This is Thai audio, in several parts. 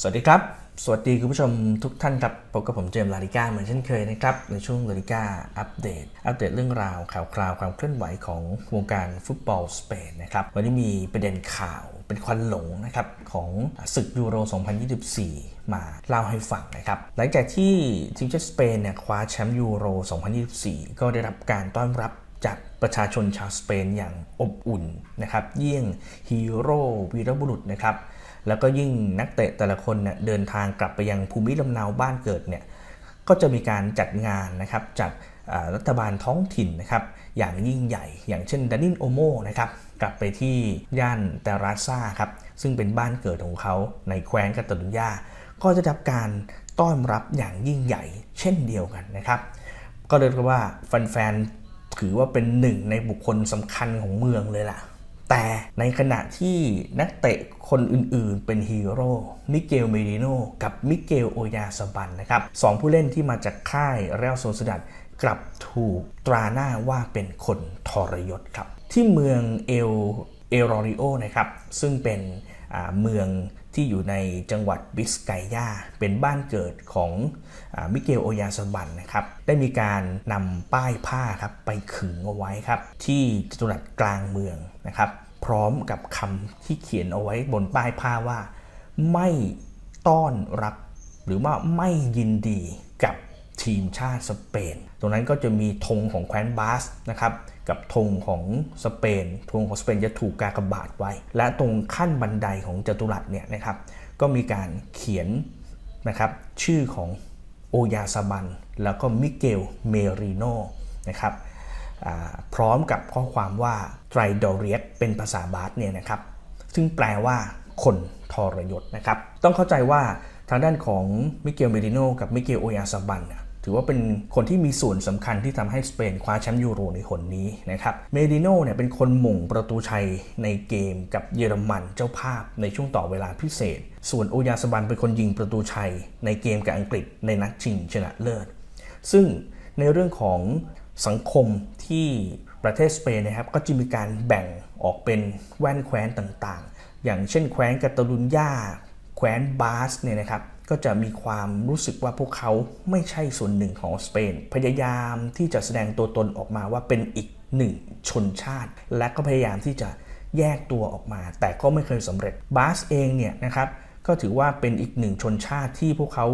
สวัสดีครับ สวัสดีคุณผู้ชมทุกท่านครับพบกับผมเจมส์ลาลิก้าเหมือนเช่นเคยนะครับ ในช่วงลาลิก้าอัปเดต อัปเดตเรื่องราวข่าวคราวความเคลื่อนไหวของวงการฟุตบอลสเปนนะครับ วันนี้มีประเด็นข่าวเป็นควันหลงนะครับของศึกยูโร 2024 มาเล่าให้ฟังนะครับ หลังจากที่ทีมชาติสเปนเนี่ยคว้าแชมป์ยูโร 2024 ก็ได้รับการต้อนรับจากประชาชนชาวสเปนอย่างอบอุ่นนะครับ เยี่ยงฮีโร่วีรบุรุษนะครับ แล้วก็ยิ่งนักเตะแต่ละคนเนี่ยเดินทางกลับไปยังภูมิลำเนาบ้านเกิดเนี่ยก็จะมีการจัดงานนะครับจากรัฐบาลท้องถิ่นนะครับอย่างยิ่งใหญ่ อย่างเช่นดานินโอโมนะครับกลับไปที่ย่านเตราซ่าครับซึ่งเป็นบ้านเกิดของเขาในแคว้นกาตาลุญญาก็จะได้รับการต้อนรับอย่างยิ่งใหญ่เช่นเดียวกันนะครับ ก็เรียกว่าแฟนๆถือว่าเป็นหนึ่งในบุคคลสำคัญของเมืองเลยล่ะ แต่ในขณะที่นักเตะคนอื่นๆ เป็นฮีโร่ มิเกล เมดิโนกับมิเกล โอยาสบันนะครับสองผู้เล่นที่มาจากค่ายเรอัลโซซดัดกลับถูกตราหน้าว่าเป็นคนทรยศครับ ที่เมืองเอลเอรอริโอนะครับ ซึ่งเป็นเมือง ที่อยู่ในจังหวัดบิสไกยาเป็นบ้านเกิดของอมิเกลโอยาสบันนะครับ ได้มีการนำป้ายผ้าครับไปขึงเอาไว้ครับ ที่จตุรัสกลางเมืองนะครับ พร้อมกับคำที่เขียนเอาไว้บนป้ายผ้าว่า ไม่ต้อนรับ หรือว่าไม่ยินดีกับ ทีมชาติสเปน ตรงนั้นก็จะมีธงของแคว้นบาสนะครับกับธงของสเปน ธงของสเปนจะถูกกากบาทไว้ และตรงขั้นบันไดของจัตุรัสเนี่ยนะครับก็มีการเขียนนะครับชื่อของโอยาซาบัน แล้วก็มิเกลเมริโนนะครับพร้อมกับข้อความว่าไตรดอเรียสเป็นภาษาบาสเนี่ยนะครับ ซึ่งแปลว่าคนทรยศนะครับ ต้องเข้าใจว่าทางด้านของมิเกลเมริโนกับมิเกลโอยาซาบัน ถือว่าเป็นคนที่มีส่วนสำคัญที่ทำให้สเปนคว้าแชมป์ยูโรในหนนี้นะครับ เมดิโนเนี่ยเป็นคนหม่งประตูชัยในเกมกับเยอรมันเจ้าภาพในช่วงต่อเวลาพิเศษ ส่วนโอยาสบันเป็นคนยิงประตูชัยในเกมกับอังกฤษในนัดชิงชนะเลิศ ซึ่งในเรื่องของสังคมที่ประเทศสเปนนะครับก็จะมีการแบ่งออกเป็นแว่นแคว้นต่างๆ อย่างเช่นแคว้นกาตาลุญญาแคว้นบาสเนี่ยนะครับ ก็จะมีความรู้สึกว่าพวกเขาไม่ใช่ส่วนหนึ่งของสเปน พยายามที่จะแสดงตัวตนออกมาว่าเป็นอีกหนึ่งชนชาติ และก็พยายามที่จะแยกตัวออกมา แต่ก็ไม่เคยสำเร็จบาสเองเนี่ยนะครับก็ถือว่าเป็นอีกหนึ่งชนชาติที่พวกเขา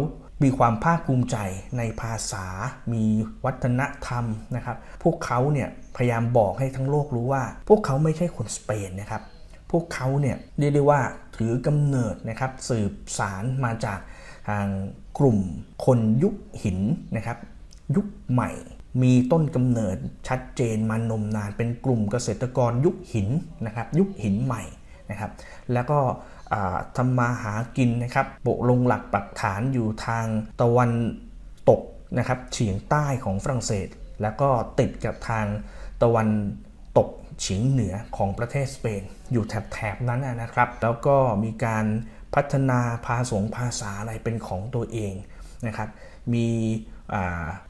มีความภาคภูมิใจในภาษา มีวัฒนธรรมนะครับ พวกเขาเนี่ยพยายามบอกให้ทั้งโลกรู้ว่า พวกเขาไม่ใช่คนสเปนนะครับ พวกเขาเนี่ยเรียกได้ว่าถือกำเนิดนะครับสืบสารมาจาก ทางกลุ่มคนยุคหินนะครับ ยุคใหม่ มีต้นกำเนิดชัดเจนมานมนาน เป็นกลุ่มเกษตรกรยุคหินนะครับ ยุคหินใหม่นะครับ แล้วก็ทำมาหากินนะครับโบกลงหลักปักฐานอยู่ทางตะวันตกนะครับเฉียงใต้ของฝรั่งเศส แล้วก็ติดกับทางตะวันตกเฉียงเหนือของประเทศสเปน อยู่แถบๆนั้นนะครับ แล้วก็มีการ พัฒนาภาษงภาษาอะไรเป็นของตัวเองนะครับ มี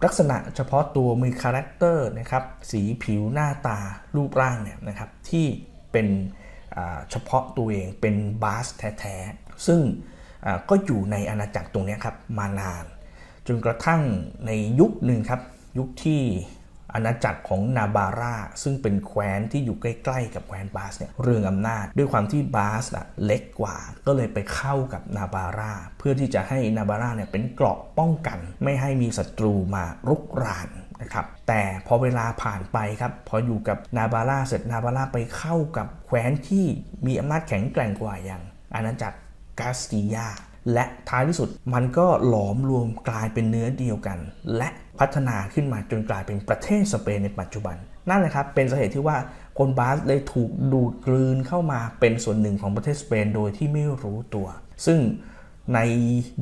ลักษณะเฉพาะตัวมีคาแรคเตอร์นะครับสีผิวหน้าตารูปร่างเนี่ยนะครับที่เป็นเฉพาะตัวเองเป็นบาสแท้ๆ ซึ่งก็อยู่ในอาณาจักรตรงนี้ครับมานาน จนกระทั่งในยุคหนึ่งครับยุคที่ อาณาจักรของนาบาร่าซึ่งเป็นแคว้นที่อยู่ใกล้ๆ กับแคว้นบาสเนี่ยเรื่องอำนาจ ด้วยความที่บาสอะเล็กกว่า ก็เลยไปเข้ากับนาบาร่าเพื่อที่จะให้นาบาร่าเนี่ยเป็นเกราะป้องกัน ไม่ให้มีศัตรูมารุกรานนะครับแต่พอเวลาผ่านไปครับพออยู่กับนาบาร่าเสร็จนาบาร่าไปเข้ากับแคว้นที่มีอำนาจแข็งแกร่งกว่าอย่างอาณาจักรกาสติยา และท้ายที่สุดมันก็หลอมรวมกลายเป็นเนื้อเดียวกัน และพัฒนาขึ้นมาจนกลายเป็นประเทศสเปนในปัจจุบัน นั่นแหละครับเป็นสาเหตุที่ว่าคนบาสได้ถูกดูดกลืนเข้ามาเป็นส่วนหนึ่งของประเทศสเปนโดยที่ไม่รู้ตัว ซึ่งใน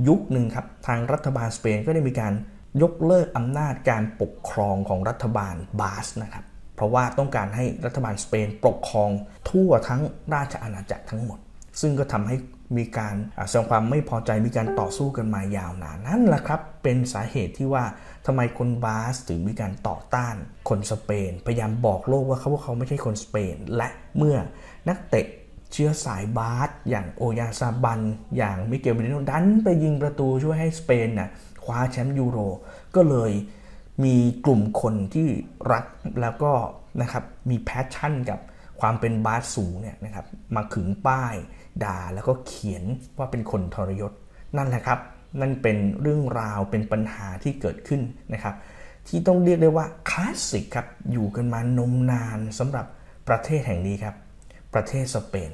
ยุคหนึ่งครับทางรัฐบาลสเปนก็ได้มีการยกเลิกอำนาจการปกครองของรัฐบาลบาสนะครับ เพราะว่าต้องการให้รัฐบาลสเปนปกครองทั่วทั้งราชอาณาจักรทั้งหมด ซึ่งก็ทำให้ มีการแสดงความไม่พอใจมีการต่อสู้กันมายาวนานนั่นแหละครับเป็นสาเหตุที่ว่าทำไมคนบาสถึงมีการต่อต้านคนสเปน พยายามบอกโลกว่าเขาว่าเขาไม่ใช่คนสเปน และเมื่อนักเตะเชื้อสายบาสอย่างโอยาซาบัน อย่างมิเกลเบรโนดันไปยิงประตูช่วยให้สเปนน่ะคว้าแชมป์ยูโร ก็เลยมีกลุ่มคนที่รักแล้วก็นะครับมีแพชชั่นกับความเป็นบาสสูงเนี่ยนะครับมาขึงป้าย ด่าแล้วก็เขียนว่าเป็นคนทรยศ นั่นแหละครับ นั่นเป็นเรื่องราวเป็นปัญหาที่เกิดขึ้นนะครับ ที่ต้องเรียกได้ว่าคลาสสิกครับอยู่กันมานมนานสำหรับประเทศแห่งนี้ครับ ประเทศสเปน